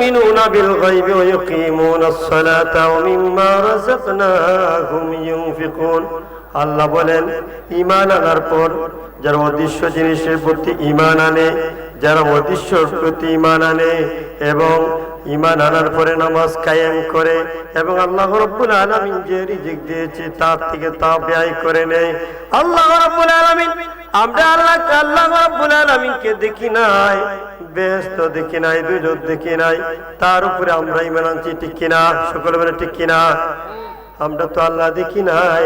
يؤمنون بالغيب ويقيمون الصلاة ومما رزقناهم ينفقون আল্লাহ বলেন ইমান আনার পর যারা অদৃশ্য জিনিসের প্রতি ইমান আনে যারা অদৃশ্যর প্রতি ইমান আনে এবং ইমান আনার পরে নামাজ কায়েম করে এবং আল্লাহ রব্বুল আলামিন যে রিজিক দিয়েছে তার থেকে তা ব্যয় করে নেয়। আল্লাহ রব্বুল আলামিন, আমরা আল্লাহ আল্লাহ রব্বুল আলামিনকে দেখি নাই, ব্যস্ত দেখি নাই দুজক দেখি নাই, তার উপরে আমরা ইমান আনছি ঠিক কিনা? সকলে বলে ঠিক কিনা? আমরা তো আল্লাহ দেখি নাই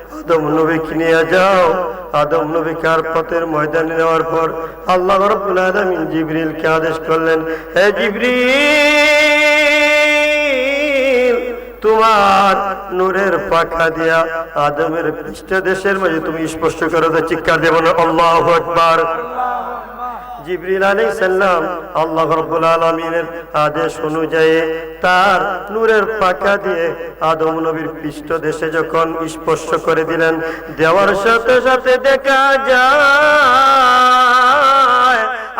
আদম নবীকে নিয়ে যাও। আদম নবী কার পথের ময়দানে নেওয়ার পর আল্লাহ রব্বুল আলামিন জিবরিলকে আদেশ করলেন, হে জিবরিল, তোমার নূরের পাখা দিয়া আদমের পৃষ্ঠ দেশের মাঝে তুমি স্পষ্ট করে চিৎকার দেব না। আল্লাহু আকবার। জিবরিল আলী সাল্লাম আল্লাহ রব্বুল আলমিনের আদেশ অনুযায়ী তার নূরের পাকা দিয়ে আদম নবীর পৃষ্ঠ দেশে যখন স্পর্শ করে দিলেন, দেওয়ার সাথে সাথে দেখা যায়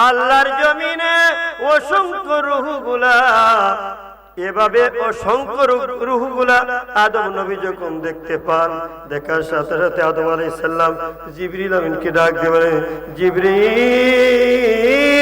আল্লাহর জমিনে অসংখ্য রুহগুলা এভাবে অসংখ্য রুহগুলা আদম নবী যখন দেখতে পান, দেখার সাথে সাথে আদম আলাইসাল্লাম জিবরিল আমিনকে ডাক জিবরিল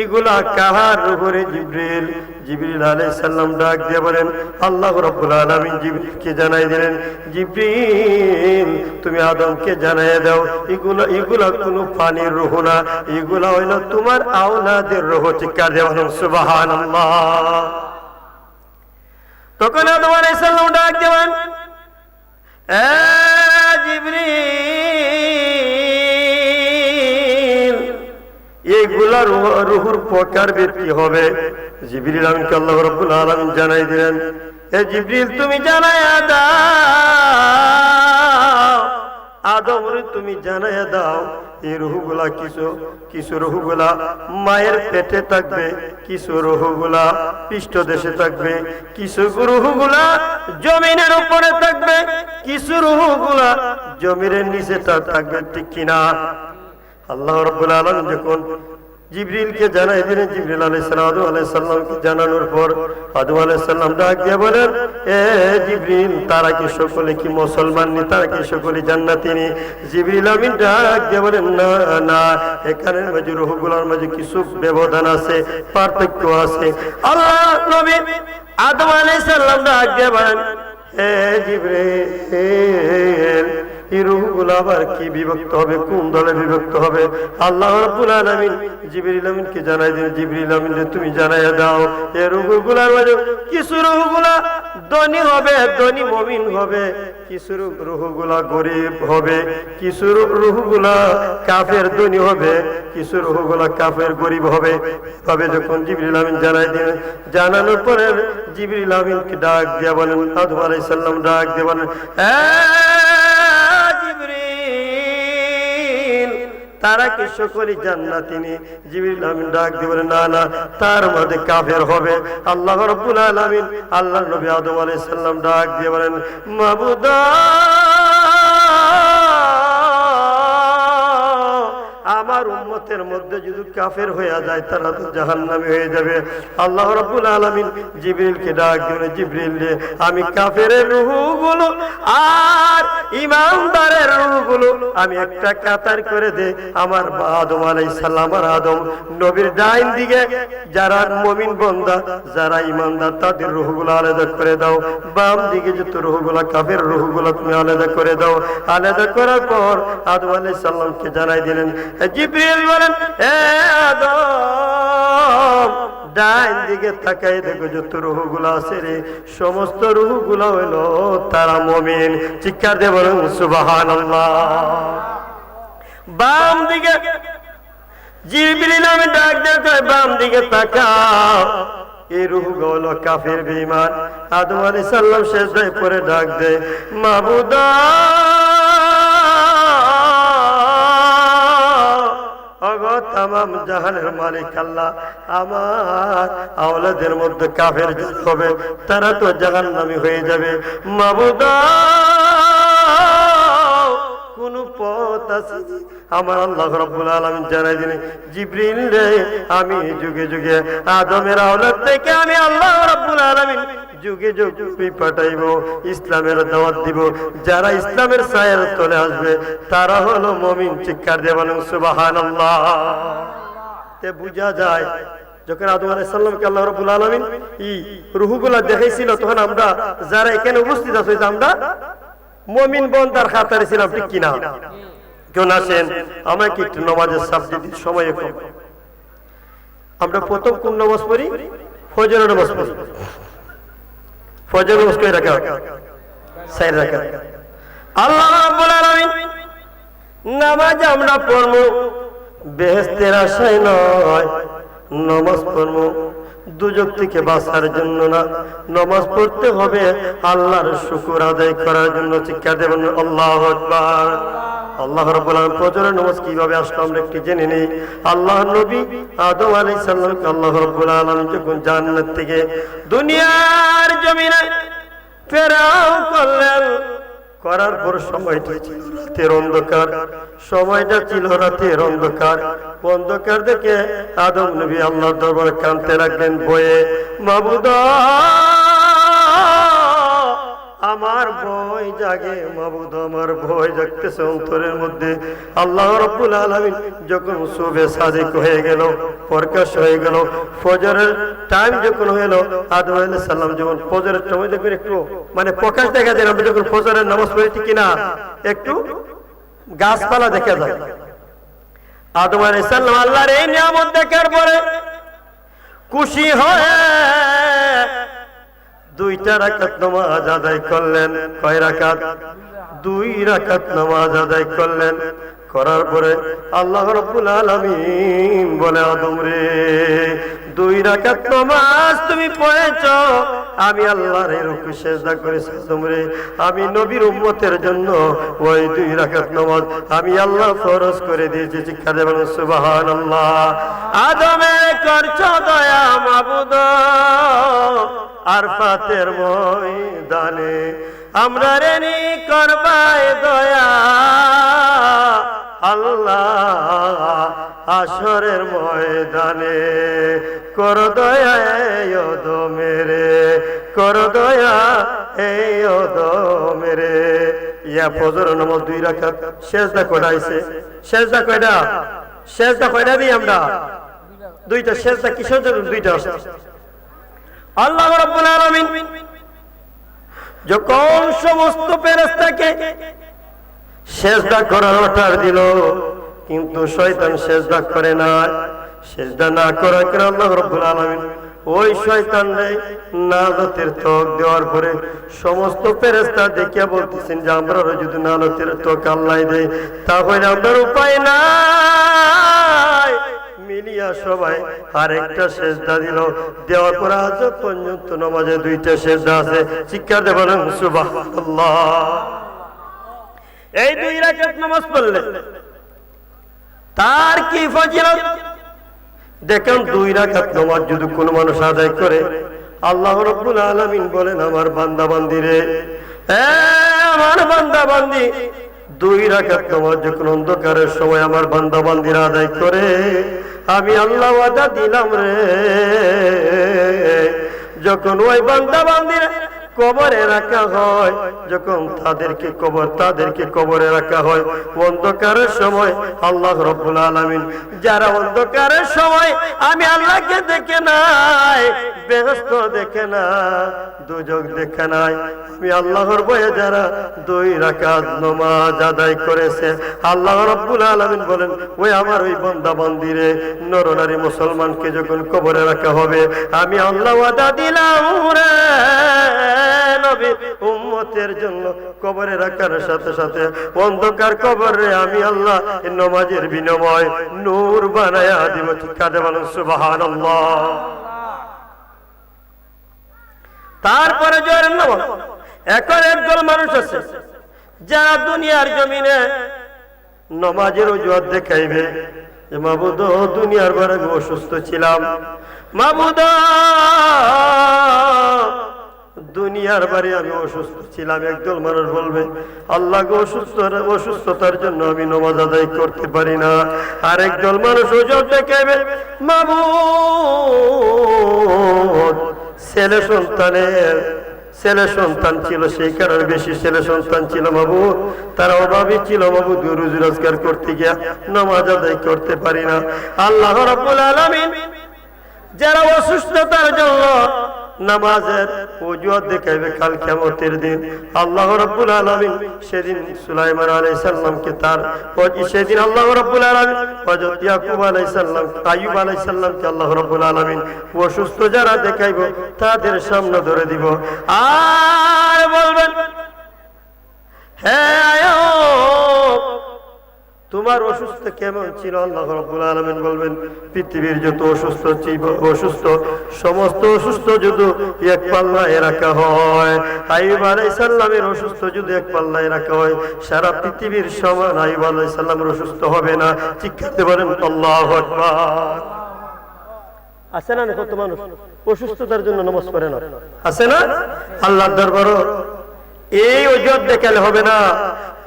এগুলা কাহার রুহরে জিবরিল। জিবরিল আলাইহিস সালাম ডাক দিয়ে বলেন, আল্লাহ রাব্বুল আলামিন জিবরিলকে জানাই দিলেন, জিবরিল, তুমি আদমকে জানাই দাও। এগুলো, এগুলা কোনো পানির রুহ না। এগুলা হইল তোমার আওলাদের রুহ। চিৎকার দেওয়া সুবহানাল্লাহ। তখন আদম আলাইহিস সালাম ডাক এ জিবরিল এইগুলা রুহ- রুহুর প্রকার ব্যক্তি হবে? জিবরিল আমিনকে আল্লাহ রাব্বুল আলামিন জানাই দিলেন, এ জিবরিল, তুমি জানাই দাও। আদম তুমি জানাই দাও। এই রুহগুলা কিছু কিছু রুহগুলা মায়ের পেটে থাকবে, কিছু রুহগুলা পৃষ্ঠ দেশে থাকবে, কিছু রুহগুলা জমিনের উপরে থাকবে, কিছু রুহগুলা জমিনের নিচে থাকবে ঠিক কিনা? আল্লাহ রব্বুল আলম যখন জিবরিলকে জানাই দিলেন, জিবরিল আলাই সালাম আলাই জানানোর পর আদু আলাই সাল্লাম ডাক দিয়ে বলেন, এ জিবরিল, তারা কি সকলে কি মুসলমান নি? তারা কি সকলে জান্নাতি নি? জিবরিল আমিন ডাক দিয়ে বলেন, না না এখানে মাঝে রুহগুলোর মাঝে কিছু ব্যবধান আছে, পার্থক্য আছে। আল্লাহ নবী আদম আলাই সাল্লাম ডাক দিয়ে বলেন জিবরিল এই রুহগুলো আবার কি বিভক্ত হবে? কোন দলে বিভক্ত হবে? আল্লাহ রাব্বুল আলামিন আমিনকে জানাই দিন তুমি জানাইয়া দাও এই কিছু ধনী হবে, ধনী মুমিন হবে, কিছু গরিব হবে, কিছু কাফের ধনী হবে, কিছু কাফের গরিব হবে। তবে যখন জিবরিল আমিন জানাই দিন জানানোর পরে জিবরিল আমিনকে ডাক দিয়া বলেন, আদম আলাইহিস সালাম ডাক দিয়ে বলেন, "এ তারা কি সকলে জান্নাতি নি? জিবরিল আমিন ডাক দিয়ে বলে, না না, তার মধ্যে কাফের হবে। আল্লাহ রাব্বুল আলামিন আল্লাহ নবী আদম আলাইহিস সালাম ডাক দিয়ে বলেন, মাবুদা, আমার উম্মতের মধ্যে যদি কাফের হয়ে যায়, তারা তো জাহান্নামী হয়ে যাবে। আল্লাহ রাব্বুল আলামিন জিবরিলকে ডাক দিয়ে জিবরিল আমি কাফের রূহগুলো আর ইমানদারের রূহগুলো আমি একটা কাতার করে দে আমার আদম আলাইহিস সালাম আর আদম। নবীর ডাইন দিকে যারা মুমিন বান্দা, যারা ইমানদার তাদের রূহগুলো আলাদা করে দাও। বাম দিকে যত রূহগুলো, কাফের রূহগুলো তুমি আলাদা করে দাও। আলাদা করার পর আদম আলাইহিস সালামকে জানাই দিলেন জিব্রিল বলেন এ আদম ডাইন দিকে তাকাই দেখো যত রুহগুলো আছে রে সমস্ত রুহগুলো হইল তারা মমিন। চিৎকার দিয়ে সুবহানাল্লাহ। বাম দিকে জিবরিল আমি ডাক দিয়ে কয়, বাম দিকে তাকাও। এই রুহ হলো কাফের বেঈমান। আদম আলী সাল্লাম শেষ হয়ে পরে ডাক দেয় মাবুদা তামাম জাহানের মালিক আল্লাহ। আমার আওলাদের মধ্যে কাফের হবে, তারা তো জাহান্নামী হয়ে যাবে। মাবুদা কোন পথ আছে? আমার আল্লাহ রাব্বুল আলামিন জানাই দিলে জিবরিল রে, আমি যুগে যুগে আদমের আওলাদ থেকে আমি আল্লাহ রাব্বুল আলামিন যুগে যুগে পাঠাইব, ইসলামের দাওয়াত দিব। যারা ইসলামের ছায়ের তলে আসবে, তারা হলো মমিন চিৎকার দিয়ে বলেন, সুবহানাল্লাহ। তে বুঝা যায়, যখন আদম আলাইহিস সালামকে আল্লাহ রাব্বুল আলামিন এই রূহগুলা দেখাইছিল, তখন আমরা যারা এখানে উপস্থিত আছি, আমরা মমিন বন্দার খাতারে ছিলাম, ঠিক কিনা? কেউ আসেন আমাকে একটু নমাজের সাবজেক্ট সময় কম। আমরা প্রথম কোন নামাজ পড়ি? ফজর নামাজ পড়ি। ফজর নামাজ কয় রাখা সাইড রাখা আল্লাহ রাব্বুল আলামিন নামাজ আমরা পড়ব, বেহেশতের আশায় নয়, নামাজ পড়ব। দুজক থেকে বাঁচার জন্য না। নামাজ পড়তে হবে, আল্লাহর শুকুর আদায় করার জন্য শিক্ষা দেবেন। আল্লাহ আকবার। আল্লাহ রাব্বুল আলামিন ফজরের নামাজ কীভাবে আসলো আমরা একটু জেনে নেই। আল্লাহ নবী আদম আলাইহিস সালামকে আল্লাহ আলামিন যখন জান্নাত থেকে দুনিয়ার জমিনে ফেরাও করলেন করার পর সময়টা ছিল রাতের অন্ধকার, সময়টা ছিল রাতের অন্ধকার। অন্ধকার দেখে আদম নবী আল্লাহ দরবারে কানতে রাখলেন বয়ে মাবুদা আমার ভয় জাগে, মাবুদ আমার ভয় জাগতেছে অন্তরের মধ্যে। আল্লাহ রব্বুল আলামিন যখন শুভে সাদিক হয়ে গেল, প্রকাশ হয়ে গেল, ফজরের টাইম যখন হইল আদম আলাইহিস সালাম যখন ফজরের সময় দেখবেন একটু মানে প্রকাশ দেখা যায় আমরা যখন ফজরের নামাজ পড়েছি কিনা? একটু গাছপালা দেখা যায়। আদম আলাইহিস সালাম আল্লাহর এই নিয়ামত দেখার পরে খুশি হয়ে দুইটা রাকাত নামাজ আদায় করলেন। কয় রাকাত? দুই রাকাত নামাজ আদায় করলেন। করার পরে আল্লাহ রব্বুল আলামিন বলে, আদম রে দুই রাকাত নামাজ তুমি পড়েছ। আমি আল্লাহর রুকু সেজদা করেছি আদম রে আমি নবীর উম্মতের জন্য ওই দুই রাকাত নামাজ আমি আল্লাহ ফরজ করে দিয়েছি। শিক্ষা দেবেন, সুবহানাল্লাহ। আদমে করছ দয়া মাবুদ। আর ফাতের ময়দানে আমরা রেনি করবায় দয়া। আল্লাহ আসরের ময়দানে কর দয়া এই মেরে কর দয়া এই মেরে ইয়া ফজর নামাজ দুই রাখাত শেষদা কয়টাইছে শেষদা কয়টা? শেষদা কয়টা দিই আমরা? দুইটা শেষদা কিসের জন্য? দুইটা আসছে আল্লাহ রাব্বুল আলামিন যখন সমস্ত ফেরেশতাকে সেজদা করার অর্ডার দিল, কিন্তু শয়তান সেজদা করে না। সেজদা না করার কারণে আল্লাহ রাব্বুল আলামিন ওই শয়তান নালতের ত্বক দেওয়ার পরে সমস্ত ফেরেশতা দেখিয়া বলতেছেন যে, আমরা যদি নালতের ত্বক আল্লাহ দেয়, তাহলে আমরা উপায় নাই। মিলিয়া সবাই আরেকটা সেজদা দিল। দেওয়ার পর আজ পর্যন্ত নামাজে দুইটা সেজদা আছে। শিক্ষা দেবেন সুবহানাল্লাহ। এই দুই রাকাত নামাজ পড়লে তার কি ফজিলত? দেখেন দুই রাকাত নামাজ যদি কোনো মানুষ আদায় করে, আল্লাহ রাব্বুল আলামিন বলেন, আমার বান্দা বান্দিরে আমার বান্দা বান্দি দুই রাকাত নামাজ যখন অন্ধকারের সময় আমার বান্দা বান্দিরা আদায় করে, আমি আল্লাহ ওয়াদা দিলাম রে। যখন ওই বান্দা বান্দিরা কবরে রাখা হয়। যখন তাদেরকে কবর, তাদেরকে কবরে রাখা হয়। অন্ধকারের সময় আল্লাহ রব্বুল আলামিন, যারা অন্ধকারের সময় আমি আল্লাহকে দেখে নাই বেহস্ত দেখে না, দুজক দেখে নাই। আমি আল্লাহর বয়ে যারা দুই রাকাত নমাজ আদায় করেছে, আল্লাহ রব্বুল আলামিন বলেন, ওই আমার ওই বন্দা বন্দিরে নরনারী মুসলমানকে যখন কবরে রাখা হবে, আমি আল্লাহ ওয়াদা দিলাম রে। নবী উম্মতের জন্য কবরে রাখার সাথে সাথে অন্ধকার কবরে আমি আল্লাহ নমাজের বিনিময় নূর বানায়া দিব। কাজে বলেন, সুবহানাল্লাহ। তারপরে জোহরের নামাজ এখন একদল মানুষ আছে, যারা দুনিয়ার জমিনে নমাজের অজুহাত দেখাইবে। মাবুদ, দুনিয়ার বারে অসুস্থ ছিলাম। মাবুদ দুনিয়ার বাড়ি আমি অসুস্থ ছিলাম, একদল মানুষ বলবে, আল্লাহ অসুস্থ অসুস্থতার জন্য আমি নমাজ আদায় করতে পারি না। আর একদল মানুষ ছেলে সন্তানের, ছেলে সন্তান ছিল সেই কারণে বেশি ছেলে সন্তান ছিল বাবু তারা অভাবী ছিল বাবু রুজ রোজগার করতে গিয়া নামাজ আদায় করতে পারি না। আল্লাহ রাব্বুল যারা অসুস্থতার জন্য নামাজের অজুহাত দেখাইবে কাল কিয়ামতের দিন। আল্লাহ রাব্বুল আলামিন সেদিন সুলাইমান আলাইহিস সালামকে তার সেদিন আল্লাহ রাব্বুল আলামিন হযরত ইয়াকুব আইয়ুব আলাইহিস সালামকে আল্লাহ রাব্বুল আলমিন অসুস্থ যারা দেখাইব তাদের সামনে ধরে দিব। আর বলবেন হ্যাঁ আয়ুব তোমার অসুস্থ কেমন ছিল? আল্লাহ রাব্বুল আলামিন বলবেন পৃথিবীর যত অসুস্থ অসুস্থ সমস্ত অসুস্থ যদি এক পাল্লায় রাখা হয় আইয়ুব আলাইহিস সালামের অসুস্থ যদি এক পাল্লায় রাখা হয় সারা পৃথিবীর সমান আইয়ুব আলাইহিস সালামের অসুস্থ হবে না। চিৎকারতে পারেন আল্লাহু আকবার। আছে না কত মানুষ? অসুস্থতার জন্য নমাজ পড়ে না। আছে না? আল্লাহর দরবারও এই অজুহাত দেখালে হবে না।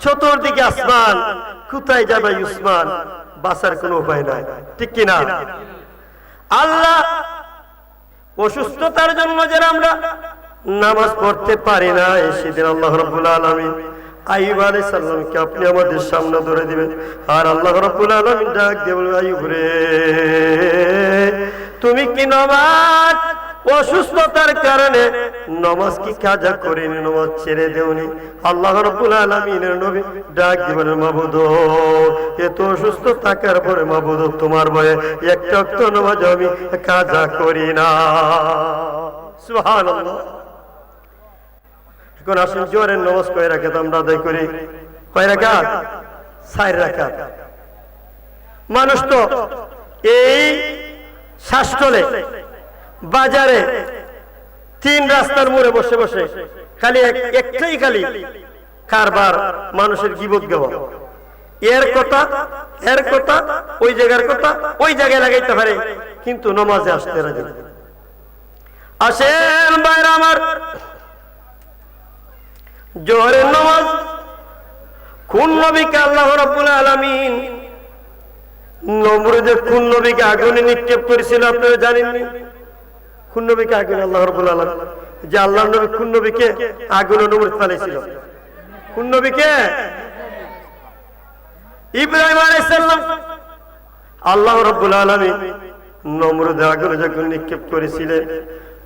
চতুর্দিকে আসমান, কোথায় যাবে উসমান? বাঁচার কোনো উপায় নাই। ঠিক কিনা? আল্লাহ অসুস্থতার জন্য যারা আমরা নামাজ পড়তে পারি না সেদিন আল্লাহ রব্বুল আলমী আইব আলাই সাল্লামকে আপনি আমাদের সামনে ধরে দিবেন। আর আল্লাহ রব্বুল আলমী ডাক দিয়ে আইব রে, তুমি কি নমাজ অসুস্থতার কারণে নমাজ কি কাজা করিনি, নমাজ ছেড়ে দেওনি। আল্লাহ রব্বুল আলমিনের নবী ডাক দিবেন, মাবুদ, এত অসুস্থ থাকার পরে, মাবুদ, তোমার ভয়ে একটা অক্ত নমাজ আমি কাজা করি না। সুবহানাল্লাহ। এখন আসুন জোরের নমাজ আমরা আদায় করি? কয় রাখা সাইর রাখা মানুষ তো এই শাসটলে বাজারে তিন রাস্তার মোড়ে বসে বসে খালি একটাই খালি কারবার, মানুষের গিবত গাওয়া। এর কথা এর কথা, ওই জায়গার কথা, ওই জায়গায় লাগাইতে পারে, কিন্তু নমাজে আসতে রাজি আসেন বাইরে আমার। জোহরের নামাজ, কোন নবীকে আল্লাহ রাব্বুল আলামিন নমরুদের কোন নবীকে আগুনে নিক্ষেপ করেছিল আপনারা জানেননি? কোন নবীকে আগুনে আল্লাহ রাব্বুল আলামিন যে আল্লাহ নবী আগুনে কোন ইব্রাহিম আল্লাহ রাব্বুল নমরুদের আগুনে যখন নিক্ষেপ করেছিলেন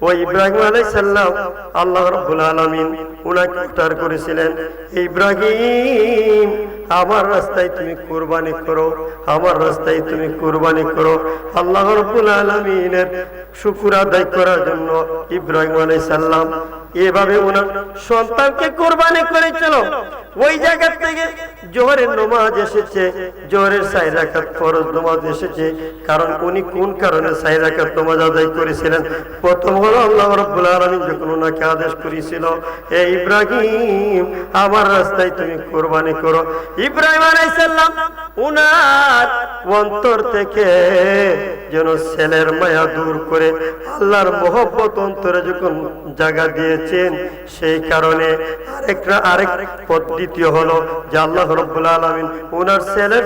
ওই ইব্রাহিম আলাইহিস সালাম আল্লাহ রাব্বুল আলামিন উনাকে উদ্ধার করেছিলেন। ইব্রাহিম আমার রাস্তায় তুমি কুরবানি করো, আমার রাস্তায় তুমি কুরবানি করো। আল্লাহ রাব্বুল আলামিনের শুকর আদায় করার জন্য ইব্রাহিম আলাইহিস সালাম এভাবে ওনার সন্তানকে কোরবানি করেছিল ওই জায়গা থেকে জোহরের নমাজ এসেছে, জোহরের সাই রাখাত ফরজ নমাজ এসেছে। কারণ উনি কোন কারণে সাই রাখাত নমাজ আদায় করেছিলেন? প্রথম হলো আল্লাহ রাব্বুল আলামিন যখন ওনাকে আদেশ করেছিল এ ইব্রাহিম, আমার রাস্তায় তুমি কোরবানি করো। ইব্রাহিম আলাইহিস সালাম উনার অন্তর থেকে যেন ছেলের মায়া দূর করে আল্লাহর মোহব্বত অন্তরে যখন জায়গা দিয়েছেন, সেই কারণে আরেকটা আরেক পদ্ধতি হলো যে আল্লাহ রব্বুল আলমিন ওনার ছেলের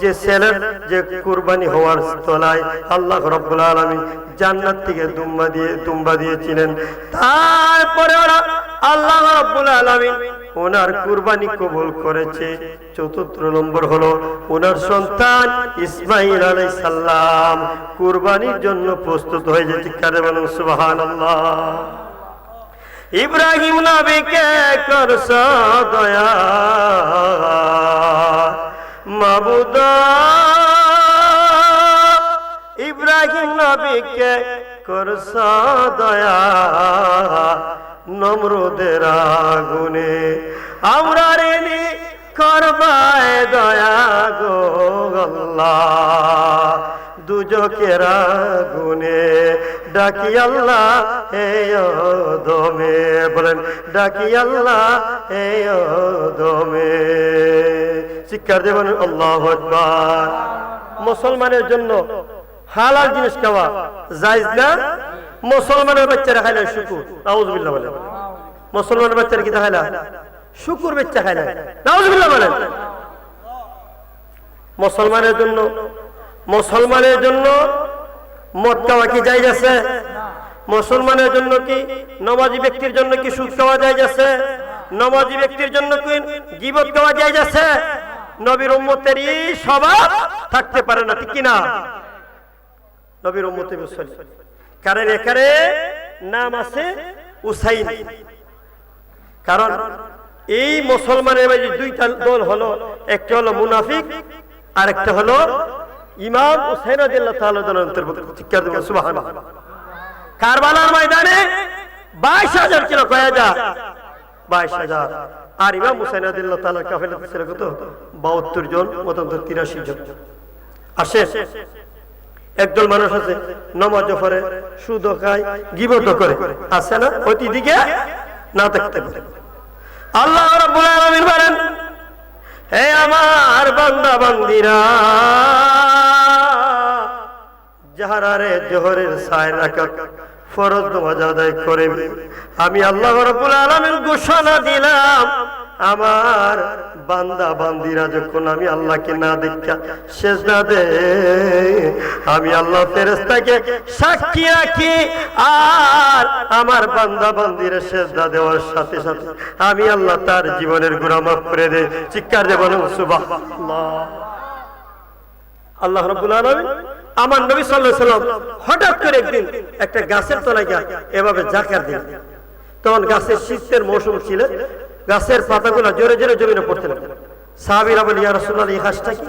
যে ছেলের যে কুরবানি হওয়ার তলায় আল্লাহ রব্বুল আলমিন জান্নাত থেকে দুম্বা দিয়ে দুম্বা দিয়েছিলেন। তারপরে ওরা আল্লাহ রব্বুল আলমিন ওনার কুরবানি কবুল করেছে। চতুর্থ নম্বর হলো ওনার সন্তান ইসমাইল আলাই সাল্লাম কুরবানির জন্য প্রস্তুত হয়ে যেতে কারে বলুন সুবাহান ইব্রাহিম নবীকে করস দয়া। মাবুদ। ইব্রাহিম নবীকে করস দয়া। নমরুদের আগুনে। আমরা রেনি করবায় দয়া গো আল্লাহ। দুজকের আগুনে ডাকি আল্লাহ, হে দমে বলেন, ডাকি আল্লাহ, হে দমে শিক্ষার দেবেন আল্লাহ মুসলমানের জন্য হালাল জিনিস খাওয়া জায়েজ না? মুসলমানের বাচ্চারা খাইলে শুকুর, নাউজুবিল্লাহ বলেন। মুসলমানের বাচ্চারা কি খাইলা শুকুর বাচ্চা খাইলা নাউজুবিল্লাহ বলেন। মুসলমানের জন্য মুসলমানের জন্য মদ খাওয়া কি যাই আছে? মুসলমানের জন্য কি নমাজি ব্যক্তির জন্য কি সুদ খাওয়া যায় যাচ্ছে নমাজি ব্যক্তির জন্য কি গিবত খাওয়া যায় যাচ্ছে নবীর উম্মতেরই স্বভাব থাকতে পারে না, ঠিক কিনা? নবীর উম্মতে মুসলিম কারণ এখানে নাম আছে উসাইন। কারণ এই মুসলমানের মাঝে দুইটা দল হলো, একটা হলো মুনাফিক আর একটা হলো ইমাম হুসাইন কারবালার ময়দানে 22000 কিলো কয়া যা। 22000 আর ইমাম হুসাইন কাফেলা ছিল কত 72 জন, মতান্তর 83 জন। আসে একদল মানুষ আছে নমাজ পড়ে সুদ খায় গিবত করে। আছে না? অতি দিকে না থাকতে পারে। আল্লাহ রাব্বুল আলামিন বলেন, হে আমার বান্দা, বান্দিরা, যাহারা রে জোহরের সায় রাখা ফরজ নামাজ আদায় করে আমি আল্লাহ রাব্বুল আলামিন ঘোষণা দিলাম আমার বান্দা বান্দিরা যখন আমি আল্লাহকে না দেখা শেষ না দে আমি আল্লাহ ফেরেস্তাকে সাক্ষী রাখি আর আমার বান্দা বান্দিরা শেষ না দেওয়ার সাথে সাথে আমি আল্লাহ তার জীবনের গুণা মাফ করে দে চিৎকার দেবেন সুবাহ আল্লাহ রাব্বুল আলামিন আমার নবী আলাইহি সাল্লাম হঠাৎ করে একদিন একটা গাছের তলায় এভাবে জাকার দিলেন। তখন গাছের শীতের মৌসুম ছিল গাছের পাতাগুলো জোরে জোরে জমিনে পড়তে লাগল। সাহাবীরা বলে রাসূলুল্লাহ, এই গাছটা কি?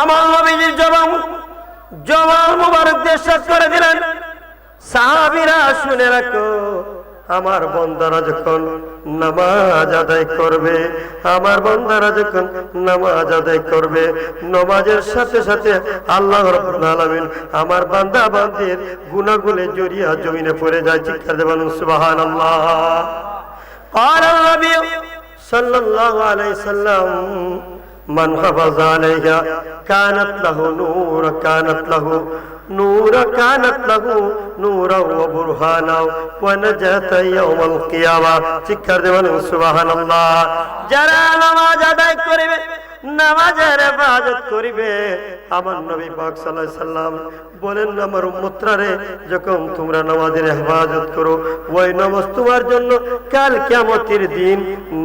আমার নবীজির জবাব জবাব মুবারক দিয়ে শেষ করে দিলেন। সাহাবীরা শুনে রাখো, আমার বন্দারা যখন নামাজ আদায় করবে, আমার বন্দারা যখন নামাজ আদায় করবে, নামাজের সাথে সাথে আল্লাহ রাব্বুল আমার বান্দা বান্দির গুনাহগুলো জড়িয়া জমিনে পড়ে যায়। চিৎকার দেবেন সুবহানাল্লাহ। قال النبي صلى الله عليه وسلم من حفظ عليها كانت له نور كانت له نور كانت له نورا وبرهانا ونجاة يوم القيامة চিৎকার দেবেন সুবহানাল্লাহ যারা নামাজ আদায় করবে নামাজের ইবাদত করিবে। আমার নবী পাক আলাইহি সাল্লাম বলেন, আমার উম্মতরা রে যখন তোমরা নামাজের হেফাজত করো, ওই নামাজ তোমার জন্য কাল কিয়ামতের দিন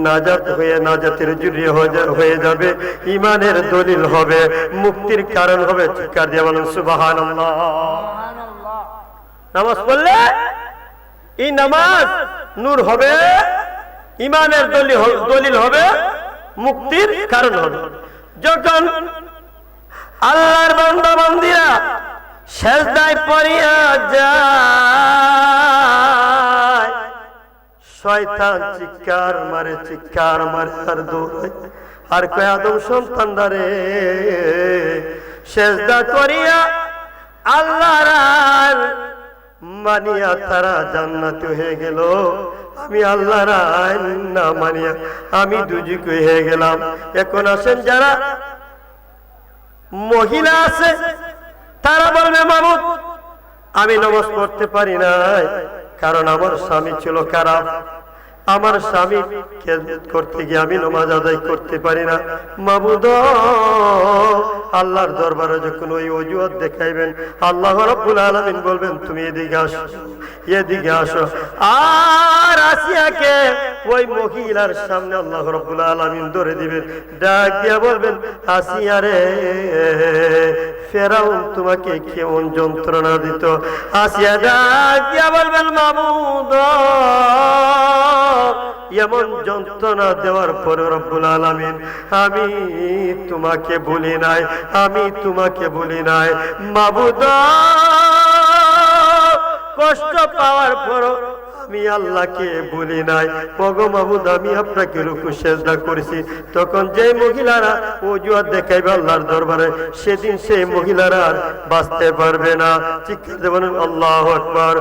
নাজাত হয়ে, নাজাতের জুরিয়ে হয়ে যাবে। ইমানের দলিল হবে, মুক্তির কারণ হবে। চিৎকার দিয়ে বলেন, সুবহানাল্লাহ। নামাজ পড়লে এই নামাজ নূর হবে ইমানের দলিল দলিল হবে মুক্তির কারণ হবে যখন আল্লাহর বান্দা বান্দিরা সেজদায় পড়িয়া যায়, শয়তান চিৎকার মারে চিৎকার মারে আর দৌড়ায় আর কয় আদম সন্তান রে, সেজদা করিয়া আল্লাহর মানিয়া তারা জান্নাত হয়ে গেল। আমি আল্লাহর আইন না মানিয়া আমি দুজুক হয়ে গেলাম। এখন আসেন যারা মহিলা আছে, তারা বলবে মামুদ আমি নামাজ পড়তে পারি নাই, কারণ আমার স্বামী ছিল খারাপ। আমার স্বামী করতে গিয়ে আমি নামাজ আদায় করতে পারি না। মাবুদ আল্লাহর দরবারে যখন ওই অজুহাত দেখাইবেন, আল্লাহ রাব্বুল আলামিন বলবেন, তুমি এদিকে আসো এদিকে আসো। আর আসিয়াকে ওই মহিলার সামনে আল্লাহ রাব্বুল আলামিন ধরে দিবেন, ডাক দিয়া বলবেন, আসিয়া রে, ফেরাউন তোমাকে কেমন যন্ত্রণা দিত? আসিয়া ডাক দিয়া বলবেন মাবুদ এমন যন্ত্রণা দেওয়ার পরে রব্বুল আলামিন, আমি তোমাকে বলি নাই, আমি তোমাকে বলি নাই। মাবুদ, কষ্ট পাওয়ার পর আমি আল্লাহকে বলি নাই। ওগো মাহবুদ আমি আপনাকে রুকু সেজদা করেছি। তখন যে মহিলারা অজুহাত দেখাইবে আল্লাহর দরবারে, সেদিন সেই মহিলারা বাঁচতে পারবে না। চিৎকার দেবেন আল্লাহ আকবার।